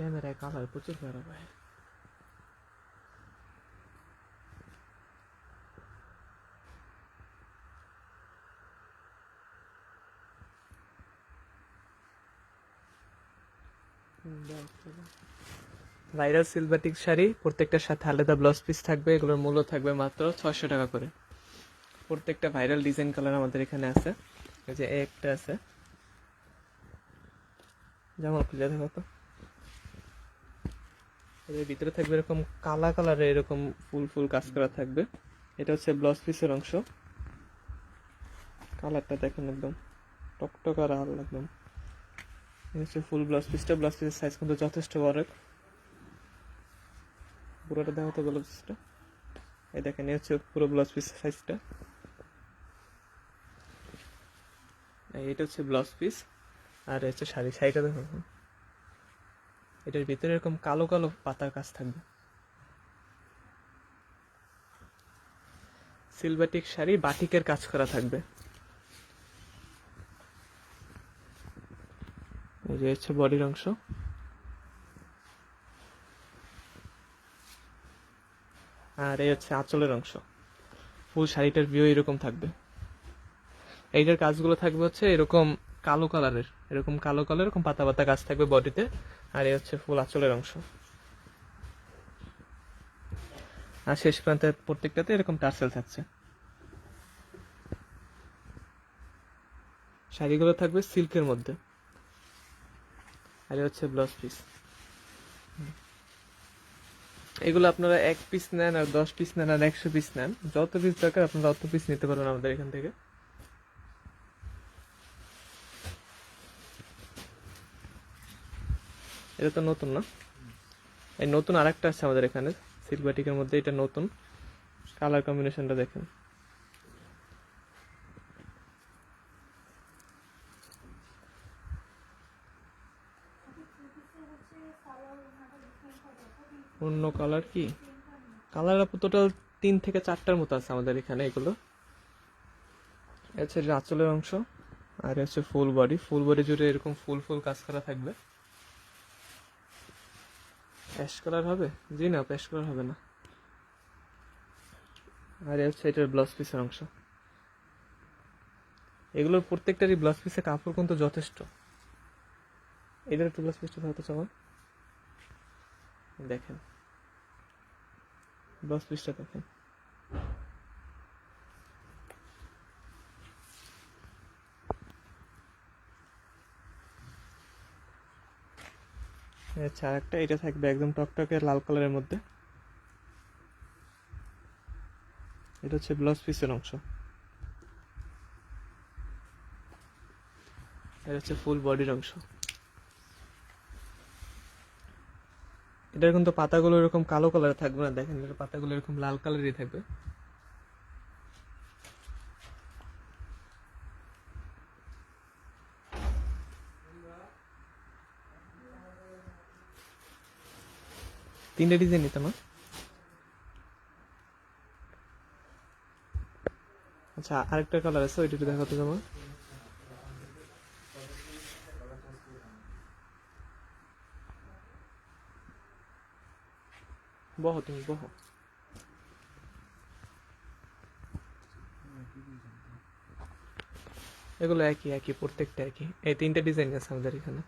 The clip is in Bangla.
ক্যামেরায় কালার প্রচুর খারাপ হয় ভাইরাল সিলভাটিক শাড়ি প্রত্যেকটার সাথে আলাদা ব্লাউজ পিস থাকবে, এগুলোর মূল্য থাকবে মাত্র ছয়শো টাকা করে। প্রত্যেকটা ভাইরাল ডিজাইন কালার আমাদের এখানে আছে। এই যে একটা আছে। জামা খুলে দেখো তো। এর ভিতরে থাকবে এরকম কালা কালারের এরকম ফুল ফুল কাজ করা থাকবে। এটা হচ্ছে ব্লাউজ পিসের অংশ। কালারটা দেখেন একদম টকটক আর লাল একদম। হচ্ছে ফুল ব্লাউজ পিসটা ব্লাউজ পিসের সাইজ কিন্তু যথেষ্ট বড়। পুরোটা দেখো তো ব্লাউজ পিসটা এই দেখেন, এই হচ্ছে পুরো ব্লাউজ পিসের সাইজটা এটা হচ্ছে ব্লাউজ পিস আর হচ্ছে শাড়ি। শাড়িটা দেখো এটার ভিতরে এরকম কালো কালো পাতার কাজ থাকবে। সিলভাটিক শাড়ি বাটিকের কাজ করা থাকবে। এই যে হচ্ছে বডির অংশ। আর এই হচ্ছে আঁচলের অংশ। ফুল শাড়িটার ভিউ এরকম থাকবে। এইটার কাজগুলো থাকবে হচ্ছে এরকম কালো কালারের এরকম কালো কালার এরকম পাতা পাতা কাজ থাকবে বডিতে আর এই হচ্ছে ফুল আঁচলের অংশ। আর শেষ প্রান্তে প্রত্যেকটাতে এরকম টার্সেল থাকছে। শাড়িগুলো থাকবে সিল্কের মধ্যে। আর হচ্ছে ব্লাউজ পিস। এগুলো আপনারা এক পিস নেন আর দশ পিস নেন আর একশো পিস নেন। যত পিস দরকার আপনারা অত পিস নিতে পারবেন আমাদের এখান থেকে। এটা তো নতুন না। এই নতুন আরেকটা আছে আমাদের এখানে সিলভাটিকের মধ্যে, এটা নতুন। কালার কম্বিনেশনটা দেখেন। অন্য কালার কি? কালার আপু টোটাল তিন থেকে চারটার মতো আছে আমাদের এখানে এগুলো। হচ্ছে আঁচলের অংশ, আর হচ্ছে ফুল বডি ফুল বডি জুড়ে এরকম ফুল ফুল কাজ করা থাকবে। অ্যাশ করার হবে? জি না প্যাশ করার হবে না। আর এই হচ্ছে এটার ব্লাউজ পিসের অংশ। এগুলোর প্রত্যেকটারই ব্লাউজ পিসের কাপড় কিন্তু যথেষ্ট। এদের একটু ব্লাউজ পিসটা ধরতে চাও? দেখেন। ব্লাউজ পিসটা দেখেন। আচ্ছা আর একটা এটা থাকবে একদম টকটকে লাল কালারের মধ্যে। এটা হচ্ছে ব্লাউজ পিসের অংশ। এটা হচ্ছে ফুল বডির অংশ। এটার কিন্তু পাতাগুলো এরকম কালো কালার থাকবে না, দেখেন এটার পাতাগুলো এরকম লাল কালারই থাকবে। তিনটে ডিজাইন নিতাম না আচ্ছা আরেকটা কালার আছে, ওইটা দেখাতে যাব। বহ তুমি, বহ। এগুলো একই একই, প্রত্যেকটা একই। এই তিনটে ডিজাইন আছে আমাদের এখানে।